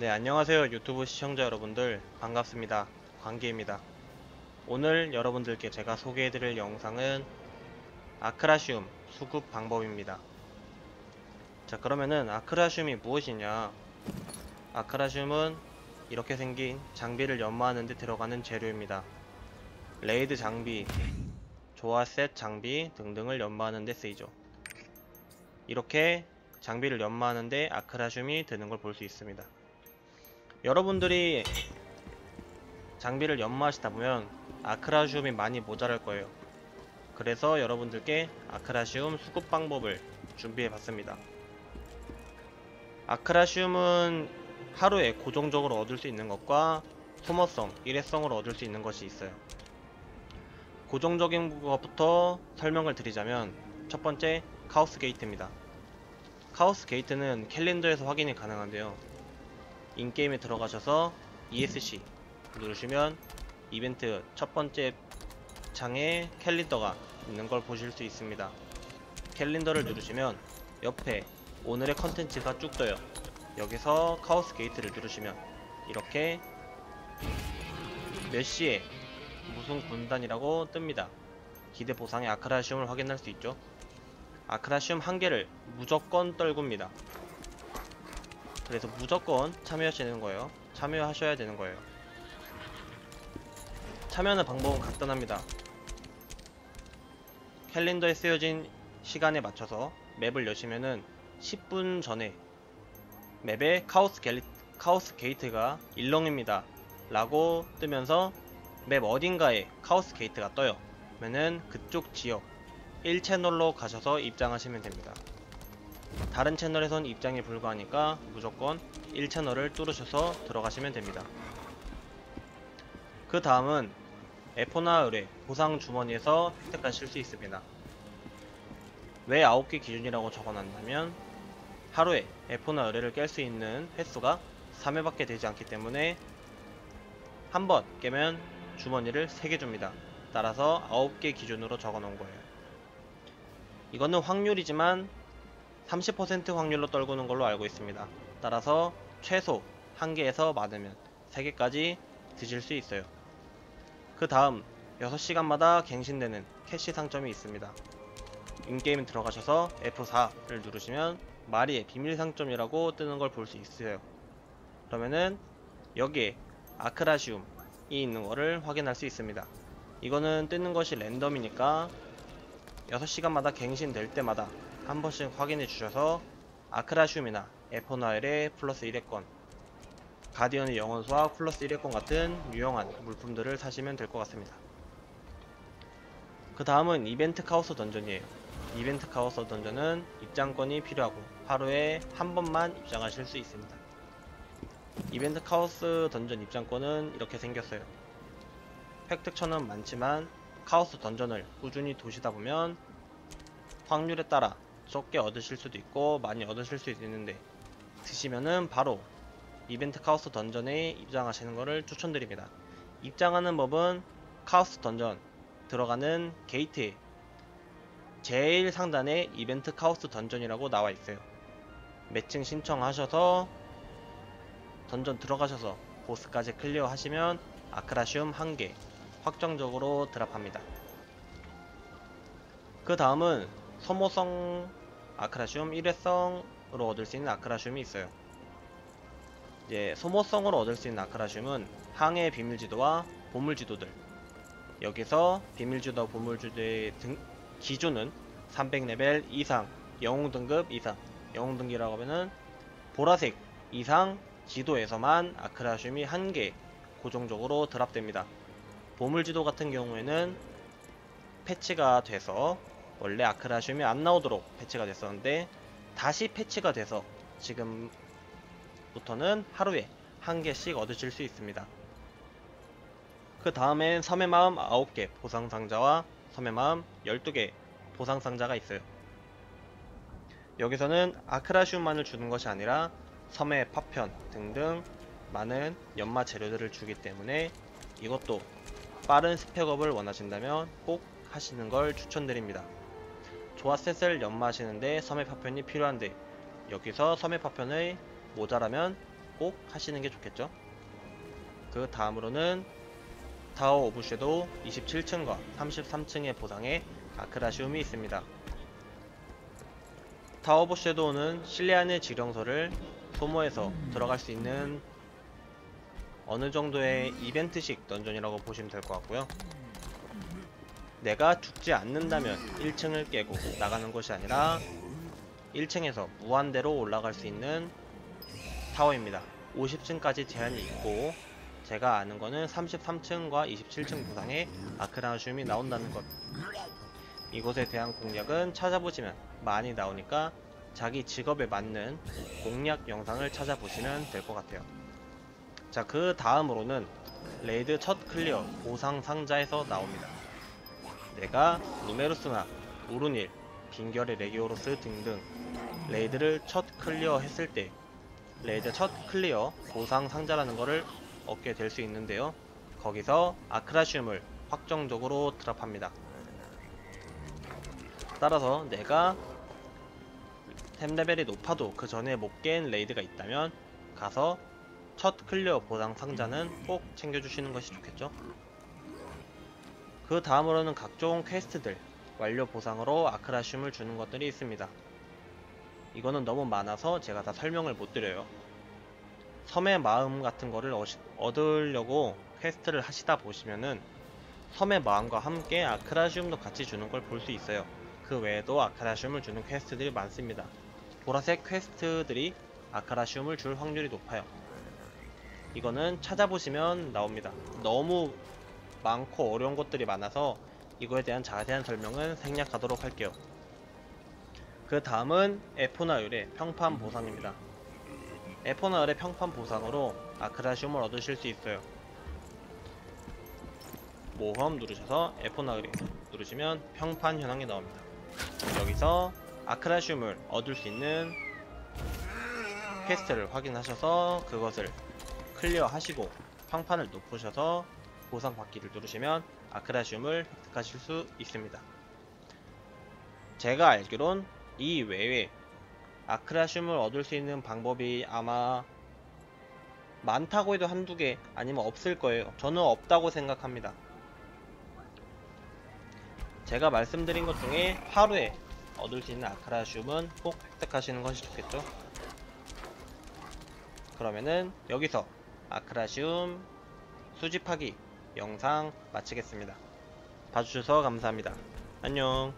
네, 안녕하세요. 유튜브 시청자 여러분들. 반갑습니다. 관계입니다. 오늘 여러분들께 제가 소개해드릴 영상은 아크라시움 수급 방법입니다. 자, 그러면은 아크라시움이 무엇이냐? 아크라시움은 이렇게 생긴 장비를 연마하는 데 들어가는 재료입니다. 레이드 장비, 조화셋 장비 등등을 연마하는 데 쓰이죠. 이렇게 장비를 연마하는데 아크라슘이 드는 걸 볼 수 있습니다. 여러분들이 장비를 연마하시다 보면 아크라슘이 많이 모자랄 거예요. 그래서 여러분들께 아크라슘 수급 방법을 준비해 봤습니다. 아크라슘은 하루에 고정적으로 얻을 수 있는 것과 소모성, 일회성으로 얻을 수 있는 것이 있어요. 고정적인 것부터 설명을 드리자면 첫 번째 카오스 게이트입니다. 카오스 게이트는 캘린더에서 확인이 가능한데요. 인게임에 들어가셔서 ESC 누르시면 이벤트 첫 번째 창에 캘린더가 있는 걸 보실 수 있습니다. 캘린더를 누르시면 옆에 오늘의 컨텐츠가 쭉 떠요. 여기서 카오스 게이트를 누르시면 이렇게 몇 시에 무슨 군단이라고 뜹니다. 기대 보상의 아크라시움을 확인할 수 있죠. 아크라시움 한 개를 무조건 떨굽니다. 그래서 무조건 참여하셔야 되는 거예요. 참여하셔야 되는 거예요. 참여하는 방법은 간단합니다. 캘린더에 쓰여진 시간에 맞춰서 맵을 여시면은 10분 전에 맵에 카오스, 갤리, 카오스 게이트가 일렁입니다. 라고 뜨면서 맵 어딘가에 카오스 게이트가 떠요. 그러면은 그쪽 지역 1채널로 가셔서 입장하시면 됩니다. 다른 채널에선 입장이 불가하니까 무조건 1채널을 뚫으셔서 들어가시면 됩니다. 그 다음은 에포나 의뢰 보상 주머니에서 획득하실 수 있습니다. 왜 9개 기준이라고 적어놨냐면 하루에 에포나 의뢰를 깰 수 있는 횟수가 3회밖에 되지 않기 때문에 한 번 깨면 주머니를 3개 줍니다. 따라서 9개 기준으로 적어놓은 거예요. 이거는 확률이지만 30% 확률로 떨구는 걸로 알고 있습니다. 따라서 최소 1개에서 많으면 3개까지 드실 수 있어요. 그 다음 6시간마다 갱신되는 캐시 상점이 있습니다. 인게임 들어가셔서 F4를 누르시면 마리의 비밀 상점이라고 뜨는 걸 볼 수 있어요. 그러면은 여기에 아크라시움이 있는 거를 확인할 수 있습니다. 이거는 뜨는 것이 랜덤이니까 6시간마다 갱신될 때마다 한 번씩 확인해 주셔서 아크라슘이나 에포나일의 플러스 1회권 가디언의 영원수와 플러스 1회권 같은 유용한 물품들을 사시면 될 것 같습니다. 그 다음은 이벤트 카오스 던전이에요. 이벤트 카오스 던전은 입장권이 필요하고 하루에 한 번만 입장하실 수 있습니다. 이벤트 카오스 던전 입장권은 이렇게 생겼어요. 획득처는 많지만 카오스 던전을 꾸준히 도시다 보면 확률에 따라 적게 얻으실 수도 있고 많이 얻으실 수도 있는데 드시면은 바로 이벤트 카오스 던전에 입장하시는 것을 추천드립니다. 입장하는 법은 카오스 던전 들어가는 게이트에 제일 상단에 이벤트 카오스 던전이라고 나와 있어요. 매칭 신청하셔서 던전 들어가셔서 보스까지 클리어 하시면 아크라시움 1개 확정적으로 드랍합니다. 그 다음은 소모성 아크라시움 1회성으로 얻을 수 있는 아크라시움이 있어요. 이제 소모성으로 얻을 수 있는 아크라시움은 항해 비밀지도와 보물지도들 여기서 비밀지도 보물지도의 등, 기준은 300레벨 이상 영웅 등급 이상 영웅 등기라고 하면은 보라색 이상 지도에서만 아크라시움이 한 개 고정적으로 드랍됩니다. 보물지도 같은 경우에는 패치가 돼서 원래 아크라슘이 안 나오도록 패치가 됐었는데 다시 패치가 돼서 지금부터는 하루에 한 개씩 얻으실 수 있습니다. 그 다음엔 섬의 마음 9개 보상 상자와 섬의 마음 12개 보상 상자가 있어요. 여기서는 아크라슘만을 주는 것이 아니라 섬의 파편 등등 많은 연마 재료들을 주기 때문에 이것도 빠른 스펙업을 원하신다면 꼭 하시는 걸 추천드립니다. 조화 셋을 연마하시는데 섬의 파편이 필요한데 여기서 섬의 파편을 모자라면 꼭 하시는 게 좋겠죠. 그 다음으로는 타워 오브 섀도우 27층과 33층의 보상에 아크라시움이 있습니다. 타워 오브 섀도우는 실내안의 지령서를 소모해서 들어갈 수 있는 어느 정도의 이벤트식 던전이라고 보시면 될 것 같고요. 내가 죽지 않는다면 1층을 깨고 나가는 것이 아니라 1층에서 무한대로 올라갈 수 있는 타워입니다. 50층까지 제한이 있고 제가 아는 거는 33층과 27층 부상에 아크라시움이 나온다는 것. 이곳에 대한 공략은 찾아보시면 많이 나오니까 자기 직업에 맞는 공략 영상을 찾아보시면 될 것 같아요. 자, 그 다음으로는 레이드 첫 클리어 보상 상자에서 나옵니다. 내가 누메루스나 우르닐, 빙결의 레기오로스 등등 레이드를 첫 클리어 했을 때 레이드 첫 클리어 보상 상자라는 거를 얻게 될 수 있는데요. 거기서 아크라슘을 확정적으로 드랍합니다. 따라서 내가 템 레벨이 높아도 그 전에 못 깬 레이드가 있다면 가서 첫 클리어 보상 상자는 꼭 챙겨주시는 것이 좋겠죠. 그 다음으로는 각종 퀘스트들 완료 보상으로 아크라슘을 주는 것들이 있습니다. 이거는 너무 많아서 제가 다 설명을 못 드려요. 섬의 마음 같은 거를 얻으려고 퀘스트를 하시다 보시면은 섬의 마음과 함께 아크라슘도 같이 주는 걸 볼 수 있어요. 그 외에도 아크라슘을 주는 퀘스트들이 많습니다. 보라색 퀘스트들이 아크라슘을 줄 확률이 높아요. 이거는 찾아보시면 나옵니다. 너무 많고 어려운 것들이 많아서 이거에 대한 자세한 설명은 생략하도록 할게요. 그 다음은 에포나율의 평판 보상입니다. 에포나율의 평판 보상으로 아크라슘을 얻으실 수 있어요. 모험 누르셔서 에포나율 누르시면 평판 현황이 나옵니다. 여기서 아크라슘을 얻을 수 있는 퀘스트를 확인하셔서 그것을 클리어 하시고 평판을 높으셔서 보상 받기를 누르시면 아크라슘을 획득하실 수 있습니다. 제가 알기론 이 외에 아크라슘을 얻을 수 있는 방법이 아마 많다고 해도 한두 개 아니면 없을 거예요. 저는 없다고 생각합니다. 제가 말씀드린 것 중에 하루에 얻을 수 있는 아크라슘은 꼭 획득하시는 것이 좋겠죠. 그러면은 여기서 아크라슘 수집하기 영상 마치겠습니다. 봐주셔서 감사합니다. 안녕.